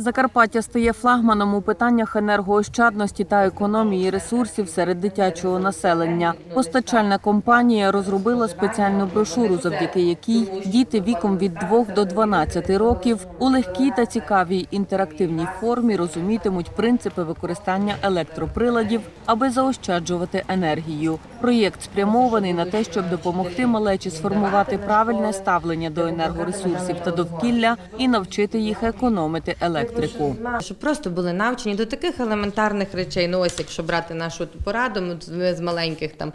Закарпаття стає флагманом у питаннях енергоощадності та економії ресурсів серед дитячого населення. Постачальна компанія розробила спеціальну брошуру, завдяки якій діти віком від 2 до 12 років у легкій та цікавій інтерактивній формі розумітимуть принципи використання електроприладів, аби заощаджувати енергію. Проєкт спрямований на те, щоб допомогти малечі сформувати правильне ставлення до енергоресурсів та довкілля і навчити їх економити електрику. Щоб просто були навчені до таких елементарних речей. Ну ось якщо брати нашу пораду, ми з- маленьких там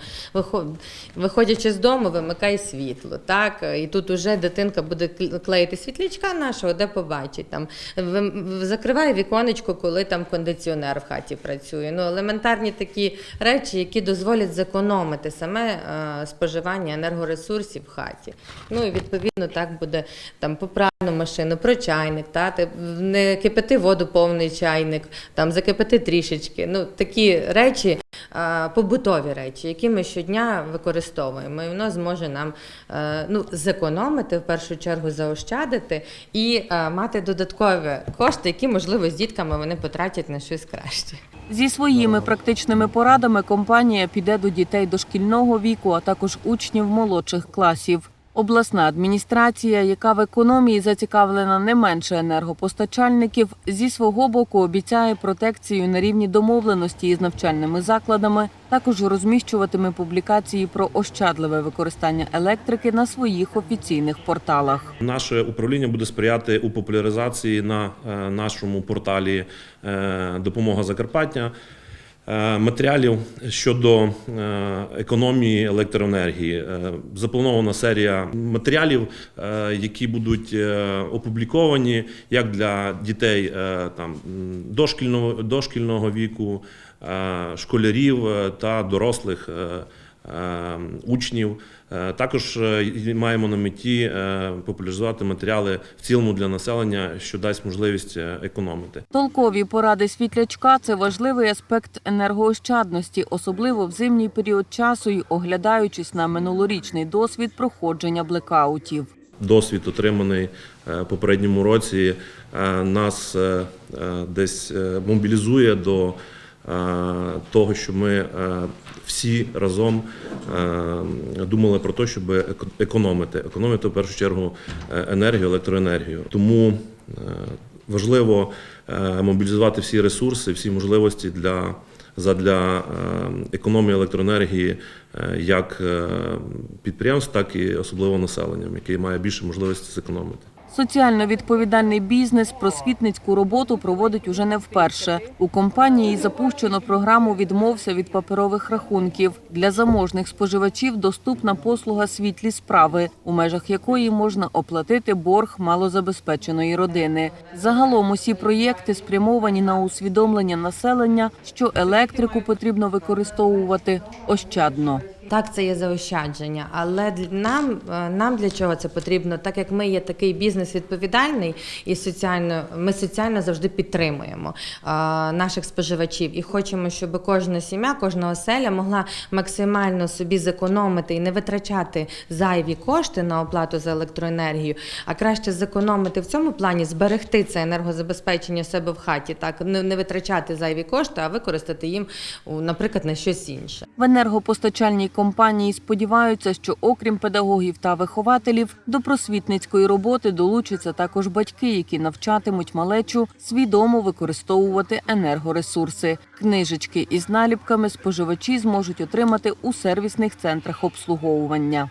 виходячи з дому, вимикай світло. Так і тут уже дитинка буде кл- клеїти світлячка нашого, де побачить там. Закривай віконечко, коли там кондиціонер в хаті працює. Ну елементарні такі речі, які дозволять зекономити саме е, споживання енергоресурсів в хаті. Ну і відповідно так буде там по пральну машину, про чайник, та не кипяти воду повний чайник, там закипяти трішечки. Ну такі речі, е, побутові речі, які ми щодня використовуємо, і воно зможе нам е, ну зекономити в першу чергу заощадити і е, мати додаткові кошти, які можливо з дітками вони потратять на щось краще. Зі своїми практичними порадами компанія піде до дітей дошкільного віку, а також учнів молодших класів. Обласна адміністрація, яка в економії зацікавлена не менше енергопостачальників, зі свого боку обіцяє протекцію на рівні домовленості із навчальними закладами. Також розміщуватиме публікації про ощадливе використання електрики на своїх офіційних порталах. Наше управління буде сприяти у популяризації на е, нашому порталі е, Допомога Закарпаття матеріалів щодо е, економії електроенергії. Е, Запланована серія матеріалів, е, які будуть е, опубліковані як для дітей е, там дошкільного, дошкільного віку, е, школярів е, та дорослих. Е, е, учнів. Е, Також е, маємо на меті е, популяризувати матеріали в цілому для населення, що дасть можливість економити. Толкові поради світлячка це важливий аспект енергоощадності, особливо в зимній період часу й оглядаючись на минулорічний досвід проходження блекаутів. Досвід отриманий попередньому році нас десь мобілізує до того, що ми е, всі разом е, думали про те, щоб еко- економити, економити в першу чергу е, енергію, електроенергію. Тому е, важливо е, мобілізувати всі ресурси, всі можливості для задля е, економії електроенергії е, як е, підприємств, так і особливо населенням, яке має більше можливості зекономити. Соціально відповідальний бізнес просвітницьку роботу проводить уже не вперше. У компанії запущено програму відмовся від паперових рахунків. Для заможних споживачів доступна послуга світлі справи, у межах якої можна оплатити борг малозабезпеченої родини. Загалом усі проєкти спрямовані на усвідомлення населення, що електрику потрібно використовувати ощадно. Так, це є заощадження, але нам, е, нам для чого це потрібно? Так як ми є такий бізнес відповідальний і соціально, ми соціально завжди підтримуємо е, наших споживачів і хочемо, щоб кожна сім'я, кожна оселя могла максимально собі зекономити і не витрачати зайві кошти на оплату за електроенергію, а краще зекономити в цьому плані, зберегти це енергозабезпечення себе в хаті, так не, витрачати зайві кошти, а використати їм, наприклад, на щось інше. В енергопостачальній компанії сподіваються, що окрім педагогів та вихователів, до просвітницької роботи долучаться також батьки, які навчатимуть малечу свідомо використовувати енергоресурси. Книжечки із наліпками споживачі зможуть отримати у сервісних центрах обслуговування.